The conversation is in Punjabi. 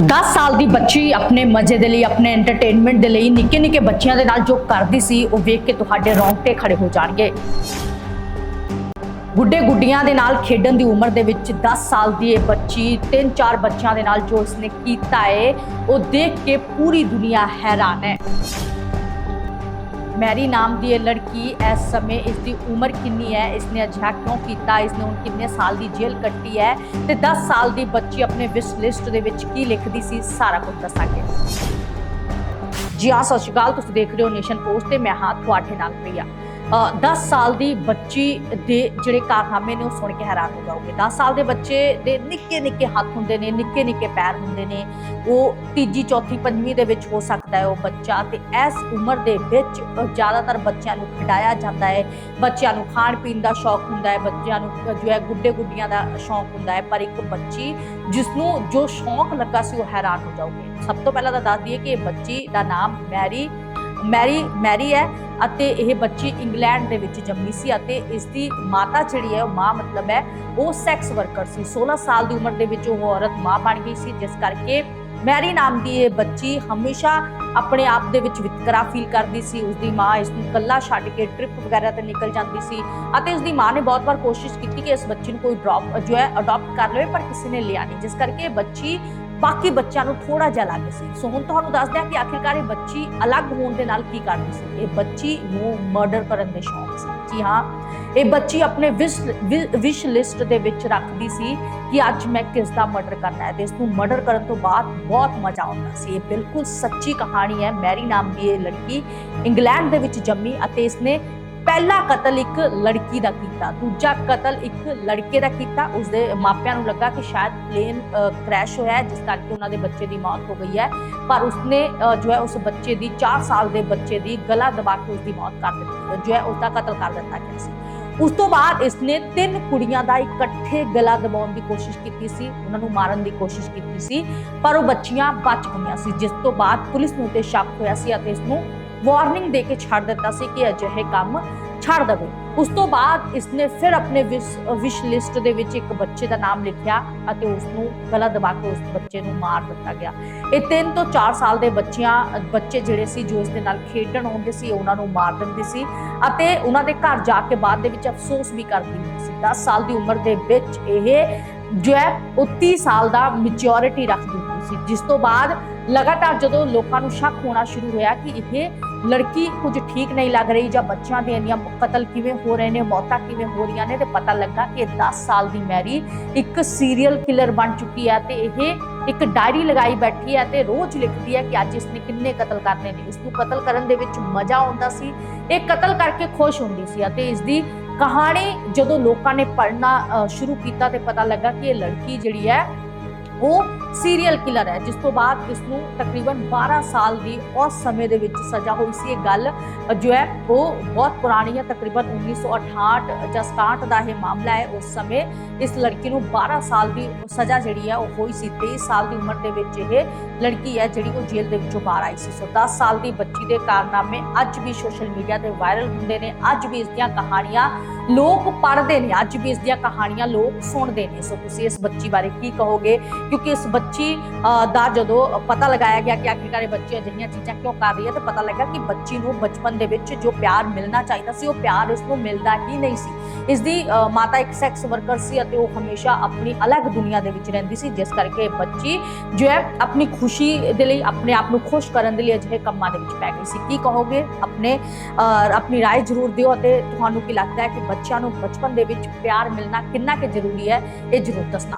10 ਸਾਲ ਦੀ ਬੱਚੀ ਆਪਣੇ ਮਜ਼ੇ ਦੇ ਲਈ, ਆਪਣੇ ਐਂਟਰਟੇਨਮੈਂਟ ਦੇ ਲਈ ਨਿੱਕੇ ਨਿੱਕੇ ਬੱਚਿਆਂ ਦੇ ਨਾਲ ਜੋ ਕਰਦੀ ਸੀ, ਉਹ ਵੇਖ ਕੇ ਤੁਹਾਡੇ ਰੌਂਗਟੇ ਖੜੇ ਹੋ ਜਾਣਗੇ। ਗੁੱਡੇ ਗੁੱਡੀਆਂ ਦੇ ਨਾਲ ਖੇਡਣ ਦੀ ਉਮਰ ਦੇ ਵਿੱਚ 10 ਸਾਲ ਦੀ ਇਹ ਬੱਚੀ ਤਿੰਨ ਚਾਰ ਬੱਚਿਆਂ ਦੇ ਨਾਲ ਜੋ ਇਸਨੇ ਕੀਤਾ ਹੈ ਉਹ ਦੇਖ ਕੇ ਪੂਰੀ ਦੁਨੀਆ ਹੈਰਾਨ ਹੈ। ਮੈਰੀ ਨਾਮ ਦੀ ਇਹ ਲੜਕੀ ਇਸ ਸਮੇਂ ਇਸ ਦੀ ਉਮਰ ਕਿੰਨੀ ਹੈ, ਇਸਨੇ ਅਜਿਹਾ ਕਿਉਂ ਕੀਤਾ, ਇਸਨੇ ਹੁਣ ਕਿੰਨੇ ਸਾਲ ਦੀ ਜੇਲ੍ਹ ਕੱਟੀ ਹੈ ਤੇ 10 ਸਾਲ ਦੀ ਬੱਚੀ ਆਪਣੇ ਵਿਸ਼ ਲਿਸਟ ਦੇ ਵਿੱਚ ਕੀ ਲਿਖਦੀ ਸੀ, ਸਾਰਾ ਕੁਝ ਦੱਸਾਂਗੇ। ਜੀ ਹਾਂ, ਸਤਿ ਸ਼੍ਰੀ ਅਕਾਲ, ਤੁਸੀਂ ਦੇਖ ਰਹੇ ਹੋ ਨੇਸ਼ਨ ਪੋਸਟ ਤੇ ਮੈਂ ਹਾਂ ਤੁਹਾਡੇ ਨਾਲ ਪ੍ਰਿਆ। 10 ਸਾਲ ਦੀ ਬੱਚੀ ਦੇ ਜਿਹੜੇ ਕਾਰਨਾਮੇ ਨੇ ਉਹ ਸੁਣ ਕੇ ਹੈਰਾਨ ਹੋ ਜਾਓਗੇ। 10 ਸਾਲ ਦੇ ਬੱਚੇ ਦੇ ਨਿੱਕੇ ਨਿੱਕੇ ਹੱਥ ਹੁੰਦੇ ਨੇ, ਨਿੱਕੇ ਨਿੱਕੇ ਪੈਰ ਹੁੰਦੇ ਨੇ। ਉਹ ਤੀਜੀ, ਚੌਥੀ, ਪੰਜਵੀਂ ਦੇ ਵਿੱਚ ਹੋ ਸਕਦਾ ਹੈ ਉਹ ਬੱਚਾ ਤੇ ਇਸ ਉਮਰ ਦੇ ਵਿੱਚ ਜ਼ਿਆਦਾਤਰ ਬੱਚਿਆਂ ਨੂੰ ਖਿਡਾਇਆ ਜਾਂਦਾ ਹੈ। ਬੱਚਿਆਂ ਨੂੰ ਖਾਣ ਪੀਣ ਦਾ ਸ਼ੌਕ ਹੁੰਦਾ ਹੈ, ਬੱਚਿਆਂ ਨੂੰ ਜੋ ਹੈ ਗੁੱਡੇ ਗੁੱਡੀਆਂ ਦਾ ਸ਼ੌਕ ਹੁੰਦਾ ਹੈ। ਪਰ ਇੱਕ ਬੱਚੀ ਜਿਸ ਨੂੰ ਜੋ ਸ਼ੌਕ ਲੱਗਾ ਸੀ ਉਹ ਹੈਰਾਨ ਹੋ ਜਾਓਗੇ। ਸਭ ਤੋਂ ਪਹਿਲਾਂ ਤਾਂ ਦੱਸ ਦਈਏ ਕਿ ਇਹ ਬੱਚੀ ਦਾ ਨਾਮ ਮੈਰੀ ਮੈਰੀ ਮੈਰੀ ਹੈ। ਅਤੇ ਇਹ ਬੱਚੀ ਇੰਗਲੈਂਡ ਦੇ ਵਿੱਚ ਜੰਮੀ ਸੀ ਅਤੇ ਇਸ ਦੀ ਮਾਤਾ ਜਿਹੜੀ ਹੈ, ਉਹ ਮਾਂ ਮਤਲਬ ਹੈ, ਉਹ ਸੈਕਸ ਵਰਕਰ ਸੀ। 16 ਸਾਲ ਦੀ ਉਮਰ ਦੇ ਵਿੱਚ ਉਹ ਔਰਤ ਮਾਂ ਬਣ ਗਈ ਸੀ, ਜਿਸ ਕਰਕੇ ਮੈਰੀ ਨਾਮ ਦੀ ਇਹ ਬੱਚੀ ਹਮੇਸ਼ਾ ਆਪਣੇ ਆਪ ਦੇ ਵਿੱਚ ਵਿਤਕਰਾ ਫੀਲ ਕਰਦੀ ਸੀ। ਉਸ ਦੀ ਮਾਂ ਇਸ ਨੂੰ ਇਕੱਲਾ ਛੱਡ ਕੇ ਟ੍ਰਿਪ ਵਗੈਰਾ ਤੇ ਨਿਕਲ ਜਾਂਦੀ ਸੀ ਅਤੇ ਉਸ ਦੀ ਮਾਂ ਨੇ ਬਹੁਤ ਵਾਰ ਕੋਸ਼ਿਸ਼ ਕੀਤੀ ਕਿ ਇਸ ਬੱਚੀ ਨੂੰ ਕੋਈ ਡ੍ਰੌਪ ਜੋ ਹੈ ਅਡਾਪਟ ਕਰ ਲਵੇ, ਪਰ ਕਿਸੇ ਨੇ ਲਿਆ ਨਹੀਂ। ਜਿਸ ਕਰਕੇ ਇਹ ਬੱਚੀ ਬਾਕੀ ਬੱਚਿਆਂ ਨੂੰ ਥੋੜਾ ਜਿਹਾ ਲੱਗ ਸੀ। ਸੋ ਹੁਣ ਤੁਹਾਨੂੰ ਦੱਸਦੇ ਹਾਂ ਕਿ ਆਖਿਰਕਾਰ ਇਹ ਬੱਚੀ ਅਲੱਗ ਹੋਣ ਦੇ ਨਾਲ ਕੀ ਕਰਦੀ ਸੀ। ਇਹ ਬੱਚੀ ਨੂੰ ਮਰਡਰ ਕਰਨ ਦੇ ਸ਼ੌਂਕ ਸੀ। ਜੀ ਹਾਂ, ਇਹ ਬੱਚੀ ਆਪਣੇ ਵਿਸ਼ ਲਿਸਟ ਦੇ ਵਿੱਚ ਰੱਖਦੀ ਸੀ ਕਿ ਅੱਜ ਮੈਂ ਕਿਸ ਦਾ ਮਰਡਰ ਕਰਨਾ ਹੈ ਤੇ ਇਸ ਨੂੰ ਮਰਡਰ ਕਰਨ ਤੋਂ ਬਾਅਦ ਬਹੁਤ ਮਜ਼ਾ ਆਉਂਦਾ ਸੀ। ਇਹ ਬਿਲਕੁਲ ਸੱਚੀ ਕਹਾਣੀ ਹੈ। ਮੈਰੀ ਨਾਮ ਦੀ ਇਹ ਲੜਕੀ ਇੰਗਲੈਂਡ ਦੇ ਵਿੱਚ ਜੰਮੀ ਅਤੇ ਇਸਨੇ ਪਹਿਲਾ ਕਤਲ ਇੱਕ ਲੜਕੀ ਦਾ ਕੀਤਾ, ਦੂਜਾ ਕਤਲ ਇੱਕ ਲੜਕੇ ਦਾ ਕੀਤਾ। ਉਸਦੇ ਮਾਪਿਆਂ ਨੂੰ ਲੱਗਾ ਕਿ ਸ਼ਾਇਦ ਪਲੇਨ ਕ੍ਰੈਸ਼ ਹੋਇਆ ਹੈ, ਜਿਸ ਕਰਕੇ ਉਹਨਾਂ ਦੇ ਬੱਚੇ ਦੀ ਮੌਤ ਹੋ ਗਈ ਹੈ। ਪਰ ਉਸਨੇ ਜੋ ਹੈ ਉਸ ਬੱਚੇ ਦੀ 4 ਸਾਲ ਦੇ ਬੱਚੇ ਦੀ ਗਲਾ ਦਬਾ ਕੇ ਉਸਦੀ ਮੌਤ ਕਰ ਦਿੱਤੀ ਜੋ ਹੈ ਉਸਦਾ ਕਤਲ ਕਰ ਦਿੱਤਾ ਗਿਆ ਸੀ। ਉਸ ਤੋਂ ਬਾਅਦ ਇਸਨੇ ਤਿੰਨ ਕੁੜੀਆਂ ਦਾ ਇਕੱਠੇ ਗਲਾ ਦਬਾਉਣ ਦੀ ਕੋਸ਼ਿਸ਼ ਕੀਤੀ ਸੀ, ਉਹਨਾਂ ਨੂੰ ਮਾਰਨ ਦੀ ਕੋਸ਼ਿਸ਼ ਕੀਤੀ ਸੀ, ਪਰ ਉਹ ਬੱਚੀਆਂ ਬਚ ਗਈਆਂ ਸੀ, ਜਿਸ ਤੋਂ ਬਾਅਦ ਪੁਲਿਸ ਨੂੰ ਤੇ ਸ਼ੱਕ ਹੋਇਆ ਸੀ ਅਤੇ ਇਸ ਨੂੰ ਵਾਰਨਿੰਗ ਦੇ ਕੇ ਛੱਡ ਦਿੱਤਾ ਸੀ ਕਿ ਅਜਿਹੇ ਕੰਮ ਛੱਡ ਦੇਵੇ। ਉਸ ਤੋਂ ਬਾਅਦ ਇਸਨੇ ਫਿਰ ਆਪਣੇ ਵਿਸ਼ ਲਿਸਟ ਦੇ ਵਿੱਚ ਇੱਕ ਬੱਚੇ ਦਾ ਨਾਮ ਲਿਖਿਆ ਅਤੇ ਉਸ ਨੂੰ ਗਲਾ ਦਬਾ ਕੇ ਉਸ ਬੱਚੇ ਨੂੰ ਮਾਰ ਦਿੱਤਾ ਗਿਆ। ਇਹ 3 ਤੋਂ 4 ਸਾਲ ਦੇ ਬੱਚਿਆਂ, ਬੱਚੇ ਜਿਹੜੇ ਸੀ ਜੋ ਇਸ ਦੇ ਨਾਲ ਖੇਡਣ ਆਉਂਦੇ ਸੀ, ਉਹਨਾਂ ਨੂੰ ਮਾਰ ਦਿੰਦੀ ਸੀ ਅਤੇ ਉਹਨਾਂ ਦੇ ਘਰ ਜਾ ਕੇ ਬਾਅਦ ਦੇ ਵਿੱਚ ਅਫਸੋਸ ਵੀ ਕਰਦੀ ਸੀ। 10 ਸਾਲ ਦੀ ਉਮਰ ਦੇ ਵਿੱਚ ਇਹ ਜੋ ਹੈ, ਉਹ 30 ਸਾਲ ਦਾ ਮੈਚਿਓਰਿਟੀ ਰੱਖ ਦਿੰਦੀ ਸੀ। ਜਿਸ ਤੋਂ ਬਾਅਦ ਲਗਾਤਾਰ ਜਦੋਂ ਲੋਕਾਂ ਨੂੰ ਸ਼ੱਕ ਹੋਣਾ ਸ਼ੁਰੂ ਹੋਇਆ ਕਿ ਇਹ ਲੜਕੀ ਕੁਝ ਠੀਕ ਨਹੀਂ ਲੱਗ ਰਹੀ ਜਾਂ ਬੱਚਿਆਂ ਦੇ ਇੰਨੀਆਂ ਕਤਲ ਕਿਵੇਂ ਹੋ ਰਹੇ ਨੇ, ਮੌਤਾਂ ਕਿਵੇਂ ਹੋ ਰਹੀਆਂ ਨੇ ਤੇ ਪਤਾ ਲੱਗਾ ਕਿ 10 ਸਾਲ ਦੀ ਮੈਰੀ ਇੱਕ ਸੀਰੀਅਲ ਕਿਲਰ ਬਣ ਚੁੱਕੀ ਹੈ ਤੇ ਇਹ ਇੱਕ ਡਾਇਰੀ ਲਗਾਈ ਬੈਠੀ ਹੈ ਤੇ ਰੋਜ਼ ਲਿਖਦੀ ਹੈ ਕਿ ਅੱਜ ਇਸਨੇ ਕਿੰਨੇ ਕਤਲ ਕਰਨੇ ਨੇ। ਇਸ ਨੂੰ ਕਤਲ ਕਰਨ ਦੇ ਵਿੱਚ ਮਜ਼ਾ ਆਉਂਦਾ ਸੀ, ਇਹ ਕਤਲ ਕਰਕੇ ਖੁਸ਼ ਹੁੰਦੀ ਸੀ ਅਤੇ ਇਸ ਦੀ ਕਹਾਣੀ ਜਦੋਂ ਲੋਕਾਂ ਨੇ ਪੜ੍ਹਨਾ ਸ਼ੁਰੂ ਕੀਤਾ ਤੇ ਪਤਾ ਲੱਗਾ ਕਿ ਇਹ ਲੜਕੀ ਜਿਹੜੀ ਹੈ, ਉਹ ਸੀਰੀਅਲ ਕਿਲਰ ਹੈ, ਜਿਸ ਤੋਂ ਬਾਅਦ ਇਸ ਨੂੰ ਤਕਰੀਬਨ 12 ਸਾਲ ਦੀ ਉਸ ਸਮੇਂ ਦੇ ਵਿੱਚ ਸਜ਼ਾ ਹੋਈ ਸੀ। ਇਹ ਗੱਲ ਜੋ ਹੈ, ਉਹ ਬਹੁਤ ਪੁਰਾਣੀ ਹੈ। ਤਕਰੀਬਨ 1968 ਜਾਂ 67 ਦਾ ਇਹ ਮਾਮਲਾ ਹੈ। ਉਸ ਸਮੇਂ ਇਸ ਲੜਕੀ ਨੂੰ 12 ਸਾਲ ਦੀ ਸਜ਼ਾ ਜਿਹੜੀ ਹੈ, ਉਹ ਹੋਈ ਸੀ। 23 ਸਾਲ ਦੀ ਉਮਰ ਦੇ ਵਿੱਚ ਇਹ ਲੜਕੀ ਹੈ, ਜਿਹੜੀ ਉਹ ਜੇਲ੍ਹ ਦੇ ਵਿੱਚੋਂ ਬਾਹਰ ਆਈ ਸੀ। ਸੋ 10 ਸਾਲ ਦੀ ਬੱਚੀ ਦੇ ਕਾਰਨਾਮੇ ਅੱਜ ਵੀ ਸੋਸ਼ਲ ਮੀਡੀਆ ਤੇ ਵਾਇਰਲ ਹੁੰਦੇ ਨੇ। ਅੱਜ ਵੀ ਇਸ ਦੀਆਂ ਕਹਾਣੀਆਂ ਲੋਕ ਪੜ੍ਹਦੇ ਨੇ। ਅੱਜ ਵੀ ਇਸ ਦੀਆਂ ਕਹਾਣੀਆਂ ਲੋਕ ਸੁਣਦੇ ਨੇ। ਸੋ ਤੁਸੀਂ ਇਸ ਬੱਚੀ ਬਾਰੇ ਕੀ ਕਹੋਗੇ? ਕਿਉਂਕਿ ਇਸ ਬੱਚੀ ਅ, ਦਾ ਜਦੋਂ ਪਤਾ ਲਗਾਇਆ ਗਿਆ ਕਿ ਆਖਿਰਕਾਰ ਇਹ ਬੱਚੀ ਅਜਿਹੀਆਂ ਚੀਜ਼ਾਂ ਕਿਉਂ ਕਰ ਰਹੀ ਹੈ ਤਾਂ ਪਤਾ ਲੱਗਾ ਕਿ ਬੱਚੀ ਨੂੰ ਬਚਪਨ ਦੇ ਵਿੱਚ ਜੋ ਪਿਆਰ ਮਿਲਣਾ ਚਾਹੀਦਾ ਸੀ ਉਹ ਪਿਆਰ ਇਸ ਨੂੰ ਮਿਲਦਾ ਹੀ ਨਹੀਂ ਸੀ ਇਸ ਦੀ ਅ, ਮਾਤਾ ਇੱਕ ਸੈਕਸ ਵਰਕਰ ਸੀ ਅਤੇ ਉਹ ਹਮੇਸ਼ਾ ਆਪਣੀ ਅਲੱਗ ਦੁਨੀਆ ਦੇ ਵਿੱਚ ਰਹਿੰਦੀ ਸੀ ਜਿਸ ਕਰਕੇ ਇਹ ਬੱਚੀ ਜੋ ਹੈ ਆਪਣੀ ਖੁਸ਼ੀ ਦੇ ਲਈ ਆਪਣੇ ਆਪ ਨੂੰ ਖੁਸ਼ ਕਰਨ ਦੇ ਲਈ ਅਜਿਹੇ ਕੰਮਾਂ ਦੇ ਵਿੱਚ ਪੈ ਗਈ ਸੀ ਕੀ ਕਹੋਗੇ ਆਪਣੇ ਅ, ਆਪਣੀ رائے ਜ਼ਰੂਰ ਦਿਓ ਅਤੇ ਤੁਹਾਨੂੰ ਕੀ ਲੱਗਦਾ ਹੈ ਕਿ ਬੱਚਿਆਂ ਨੂੰ ਬਚਪਨ ਦੇ ਵਿੱਚ ਪਿਆਰ ਮਿਲਣਾ ਕਿੰਨਾ ਕਿ ਜ਼ਰੂਰੀ ਹੈ ਇਹ ਜ਼ਰੂਰ ਦੱਸਣਾ